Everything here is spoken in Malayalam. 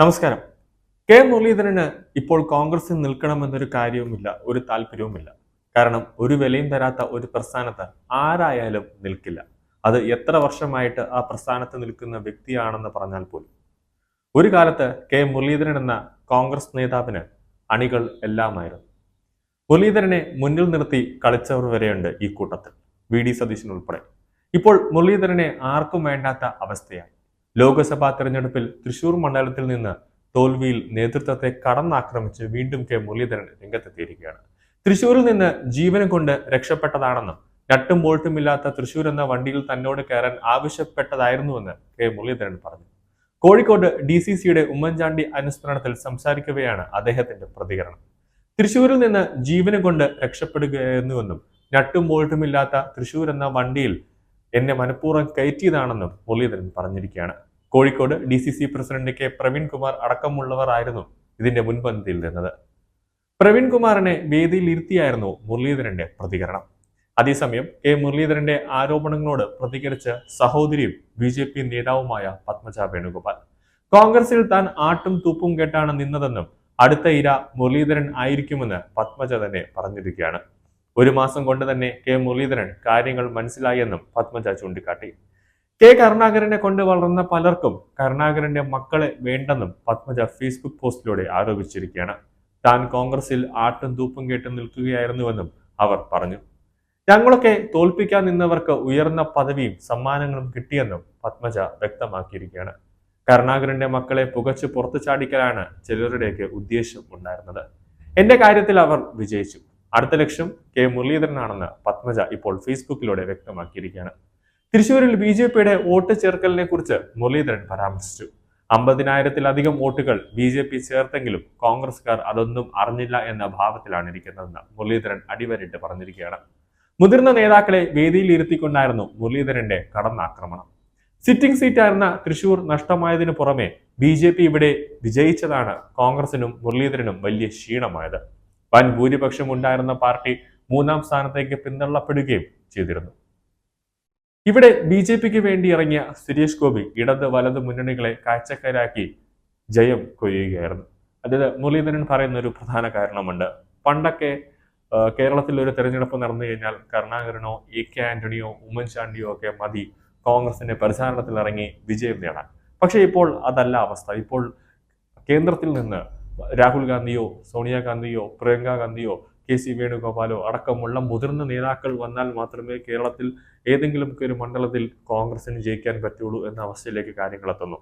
നമസ്കാരം. കെ. മുരളീധരന് ഇപ്പോൾ കോൺഗ്രസിൽ നിൽക്കണമെന്നൊരു കാര്യവുമില്ല ഒരു താല്പര്യവുമില്ല. കാരണം ഒരു വിലയും തരാത്ത ഒരു പ്രസ്ഥാനത്ത് ആരായാലും നിൽക്കില്ല. അത് എത്ര വർഷമായിട്ട് ആ പ്രസ്ഥാനത്ത് നിൽക്കുന്ന വ്യക്തിയാണെന്ന് പറഞ്ഞാൽ പോലും. ഒരു കാലത്ത് കെ. മുരളീധരൻ എന്ന കോൺഗ്രസ് നേതാവിന് അണികൾ എല്ലാമായിരുന്നു. മുരളീധരനെ മുന്നിൽ നിർത്തി കളിച്ചവർ വരെയുണ്ട് ഈ കൂട്ടത്തിൽ. വി. ഡി. സതീശൻ ഉൾപ്പെടെ. ഇപ്പോൾ മുരളീധരനെ ആർക്കും വേണ്ടാത്ത അവസ്ഥയാണ് ലോക്സഭാ തെരഞ്ഞെടുപ്പിൽ തൃശൂർ മണ്ഡലത്തിൽ നിന്ന് തോൽവിയിൽ നേതൃത്വത്തെ കടന്നാക്രമിച്ച് വീണ്ടും കെ മുരളീധരൻ രംഗത്തെത്തിയിരിക്കുകയാണ്. തൃശൂരിൽ നിന്ന് ജീവനം കൊണ്ട് രക്ഷപ്പെട്ടതാണെന്നും നട്ടും ബോൾട്ടും ഇല്ലാത്ത തൃശൂർ എന്ന വണ്ടിയിൽ തന്നോട് കയറാൻ ആവശ്യപ്പെട്ടതായിരുന്നുവെന്ന് കെ മുരളീധരൻ പറഞ്ഞു. കോഴിക്കോട് ഡി സി സിയുടെ ഉമ്മൻചാണ്ടി അനുസ്മരണത്തിൽ സംസാരിക്കവെയാണ് അദ്ദേഹത്തിന്റെ പ്രതികരണം. തൃശൂരിൽ നിന്ന് ജീവനം കൊണ്ട് രക്ഷപ്പെടുകയായിരുന്നുവെന്നും നട്ടും ബോൾട്ടും ഇല്ലാത്ത തൃശൂർ എന്ന വണ്ടിയിൽ എന്നെ മനഃപൂർവം കയറ്റിയതാണെന്നും മുരളീധരൻ പറഞ്ഞിരിക്കുകയാണ്. Kozhikode D C C president K Praveen Kumar അടക്കമുള്ളവർ ആയിരുന്നു ഇതിന്റെ മുൻപന്തിയിൽ നിന്നത്. പ്രവീൺകുമാറിനെ വേദിയിൽ ഇരുത്തിയായിരുന്നു മുരളീധരന്റെ പ്രതികരണം. അതേസമയം കെ മുരളീധരന്റെ ആരോപണങ്ങളോട് പ്രതികരിച്ച സഹോദരിയും ബി ജെ പി നേതാവുമായ പത്മജ വേണുഗോപാൽ. കോൺഗ്രസിൽ താൻ ആട്ടും തൂപ്പും കേട്ടാണ് നിന്നതെന്നും അടുത്ത ഇര മുരളീധരൻ ആയിരിക്കുമെന്ന് പത്മജ തന്നെ പറഞ്ഞിരിക്കുകയാണ്. ഒരു മാസം കൊണ്ട് തന്നെ കെ മുരളീധരൻ കാര്യങ്ങൾ മനസ്സിലായെന്നും പത്മജ ചൂണ്ടിക്കാട്ടി. കെ കരുണാകരനെ കൊണ്ട് വളർന്ന പലർക്കും കരുണാകരന്റെ മക്കളെ വേണ്ടെന്നും പത്മജ ഫേസ്ബുക്ക് പോസ്റ്റിലൂടെ ആരോപിച്ചിരിക്കുകയാണ്. താൻ കോൺഗ്രസിൽ ആട്ടും തൂപ്പും കേട്ട് നിൽക്കുകയായിരുന്നുവെന്നും അവർ പറഞ്ഞു. ഞങ്ങളൊക്കെ തോൽപ്പിക്കാൻ നിന്നവർക്ക് ഉയർന്ന പദവിയും സമ്മാനങ്ങളും കിട്ടിയെന്നും പത്മജ വ്യക്തമാക്കിയിരിക്കുകയാണ്. കരുണാകരന്റെ മക്കളെ പുകച്ച് പുറത്തു ചാടിക്കലാണ് ചിലരുടെയൊക്കെ ഉദ്ദേശം ഉണ്ടായിരുന്നത്. എന്റെ കാര്യത്തിൽ അവർ വിജയിച്ചു. അടുത്ത ലക്ഷ്യം കെ മുരളീധരനാണെന്ന് പത്മജ ഇപ്പോൾ ഫേസ്ബുക്കിലൂടെ വ്യക്തമാക്കിയിരിക്കുകയാണ്. തൃശൂരിൽ ബി ജെ പിയുടെ വോട്ട് ചേർക്കലിനെ കുറിച്ച് മുരളീധരൻ പരാമർശിച്ചു. അമ്പതിനായിരത്തിലധികം വോട്ടുകൾ ബി ജെ പി ചേർത്തെങ്കിലും കോൺഗ്രസ്കാർ അതൊന്നും അറിഞ്ഞില്ല എന്ന ഭാവത്തിലാണ് ഇരിക്കുന്നതെന്ന് മുരളീധരൻ അടിവരിട്ട് പറഞ്ഞിരിക്കുകയാണ്. മുതിർന്ന നേതാക്കളെ വേദിയിൽ ഇരുത്തിക്കൊണ്ടായിരുന്നു മുരളീധരന്റെ കടന്നാക്രമണം. സിറ്റിംഗ് സീറ്റായിരുന്ന തൃശൂർ നഷ്ടമായതിനു പുറമെ ബി ജെ പി ഇവിടെ വിജയിച്ചതാണ് കോൺഗ്രസിനും മുരളീധരനും വലിയ ക്ഷീണമായത്. വൻ ഭൂരിപക്ഷം ഉണ്ടായിരുന്ന പാർട്ടി മൂന്നാം സ്ഥാനത്തേക്ക് പിന്തള്ളപ്പെടുകയും ചെയ്തിരുന്നു. ഇവിടെ ബി ജെ പിക്ക് വേണ്ടി ഇറങ്ങിയ സുരേഷ് ഗോപി ഇടത് വലത് മുന്നണികളെ കാഴ്ചക്കാരാക്കി ജയം കൊയ്യുകയായിരുന്നു. അതായത് മുരളീധരൻ പറയുന്ന ഒരു പ്രധാന കാരണമുണ്ട്. പണ്ടൊക്കെ കേരളത്തിൽ ഒരു തെരഞ്ഞെടുപ്പ് നടന്നു കഴിഞ്ഞാൽ കരുണാകരനോ എ കെ ആന്റണിയോ ഉമ്മൻചാണ്ടിയോ ഒക്കെ മതി കോൺഗ്രസിന്റെ പ്രചാരണത്തിൽ ഇറങ്ങി വിജയം നേടാൻ. പക്ഷേ ഇപ്പോൾ അതല്ല അവസ്ഥ. ഇപ്പോൾ കേന്ദ്രത്തിൽ നിന്ന് രാഹുൽ ഗാന്ധിയോ സോണിയാഗാന്ധിയോ പ്രിയങ്ക ഗാന്ധിയോ കെ സി വേണുഗോപാലോ അടക്കമുള്ള മുതിർന്ന നേതാക്കൾ വന്നാൽ മാത്രമേ കേരളത്തിൽ ഏതെങ്കിലും ഒരു മണ്ഡലത്തിൽ കോൺഗ്രസിന് ജയിക്കാൻ പറ്റുള്ളൂ എന്ന അവസ്ഥയിലേക്ക് കാര്യങ്ങൾ എത്തുന്നു.